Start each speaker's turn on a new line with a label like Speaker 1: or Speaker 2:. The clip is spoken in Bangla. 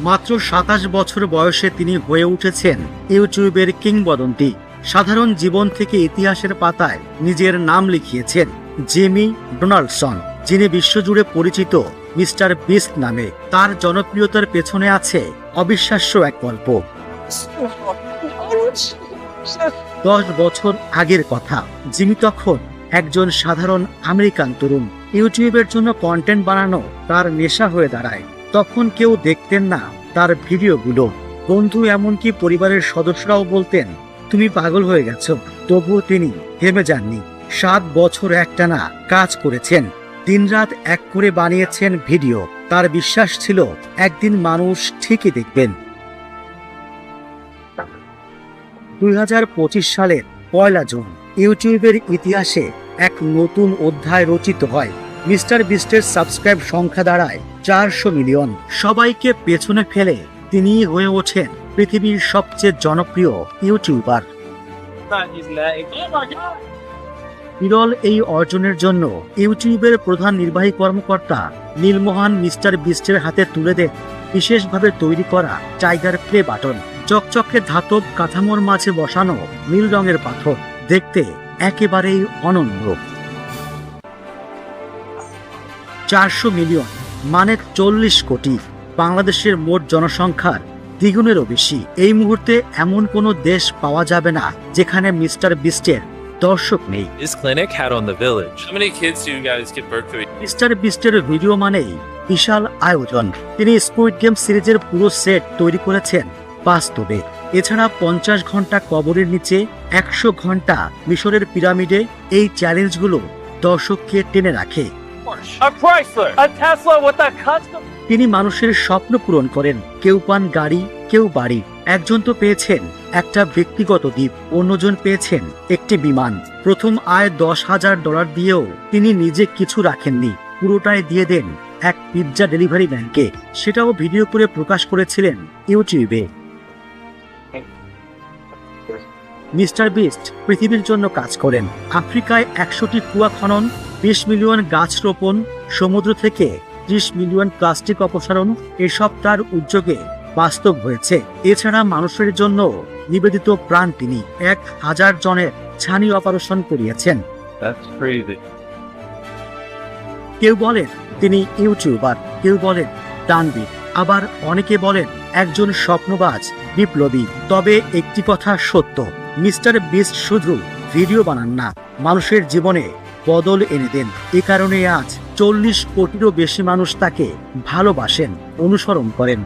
Speaker 1: মাত্র সাতাশ বছর বয়সে তিনি হয়ে উঠেছেন ইউটিউবের কিংবদন্তি। সাধারণ জীবন থেকে ইতিহাসের পাতায় নিজের নাম লিখিয়েছেন জিমি ডোনাল্ডসন যিনি বিশ্বজুড়ে পরিচিত মিস্টার বিস্ট নামে। তার জনপ্রিয়তার পেছনে আছে অবিশ্বাস্য এক গল্প। দশ বছর আগের কথা, জিমি তখন একজন সাধারণ আমেরিকান তরুণ। ইউটিউবের জন্য কন্টেন্ট বানানো তার নেশা হয়ে দাঁড়ায়। তখন কেউ দেখতেন না তার ভিডিওগুলো। বন্ধু এমনকি পরিবারের সদস্যরাও বলতেন, তুমি পাগল হয়ে গেছো। তবুও তিনি থেমে যাননি। সাত বছর একটানা কাজ করেছেন। দিনরাত এক করে বানিয়েছেন ভিডিও। তার বিশ্বাস ছিল একদিন মানুষ ঠিকই দেখবেন। দুই হাজার পঁচিশ সালের পয়লা জুন। ইউটিউবের ইতিহাসে এক নতুন অধ্যায় রচিত হয়। মিস্টার বিস্টের সাবস্ক্রাইব সংখ্যা দাঁড়ায় চারশো মিলিয়ন। সবাইকে পেছনে ফেলে তিনি হয়ে ওঠেন পৃথিবীর সবচেয়ে জনপ্রিয় ইউটিউবার. বিরল এই অর্জনের জন্য ইউটিউবের প্রধান নির্বাহী কর্মকর্তা নীলমোহন মিস্টার বিস্টের হাতে তুলে দেন বিশেষভাবে তৈরি করা টাইগার প্লে বাটন। চকচকে ধাতব কাঠামোর মাঝে বসানো নীল রঙের পাথর। দেখতে একেবারেই অনন্য। চারশো মিলিয়ন মানে চল্লিশ কোটি বাংলাদেশের মোট জনসংখ্যার দ্বিগুণেরও বেশি। এই মুহূর্তে এমন কোনো দেশ পাওয়া যাবে না যেখানে মিস্টার বিস্টের দর্শক নেই? মিস্টার বিস্টের ভিডিও মানেই বিশাল আয়োজন। তিনি স্কুইড গেম সিরিজের পুরো সেট তৈরি করেছেন বাস্তবে। এছাড়া পঞ্চাশ ঘণ্টা কবরের নিচে একশো ঘণ্টা মিশরের পিরামিডে এই চ্যালেঞ্জগুলো দর্শককে টেনে রাখে. তিনি মানুষের স্বপ্ন পূরণ করেন। কেউ পান গাড়ি কেউ বাড়ি। একজন তো পেয়েছেন একটা ব্যক্তিগত দ্বীপ অন্যজন পেয়েছেন একটি বিমান। প্রথম আয় দশ হাজার ডলার দিয়েও তিনি নিজে কিছু রাখেননি। পুরোটাই দিয়ে দেন এক পিৎজা ডেলিভারি ম্যানকে। সেটাও ভিডিও করে প্রকাশ করেছিলেন ইউটিউবে। মিস্টার বিস্ট পৃথিবীর জন্য কাজ করেন। আফ্রিকায় একশোটি কুয়া খনন বিশ মিলিয়ন গাছ রোপণ সমুদ্র থেকে ত্রিশ মিলিয়ন প্লাস্টিক অপসারণ এসব তার উদ্যোগে বাস্তব হয়েছে। এছাড়া মানুষের জন্য নিবেদিত প্রাণ তিনি। এক হাজার জনের ছানি অপারেশন করিয়েছেন। কেউ বলেন তিনি ইউটিউবার কেউ বলেন দানবীর আবার অনেকে বলেন একজন স্বপ্নবাজ বিপ্লবী। তবে একটি কথা সত্য মিস্টার বিস্ট শুধু ভিডিও বানান না, মানুষের জীবনে বদল এনে দেন। এ কারণে আজ চল্লিশ কোটিরও বেশি মানুষ তাকে ভালোবাসেন, অনুসরণ করেন।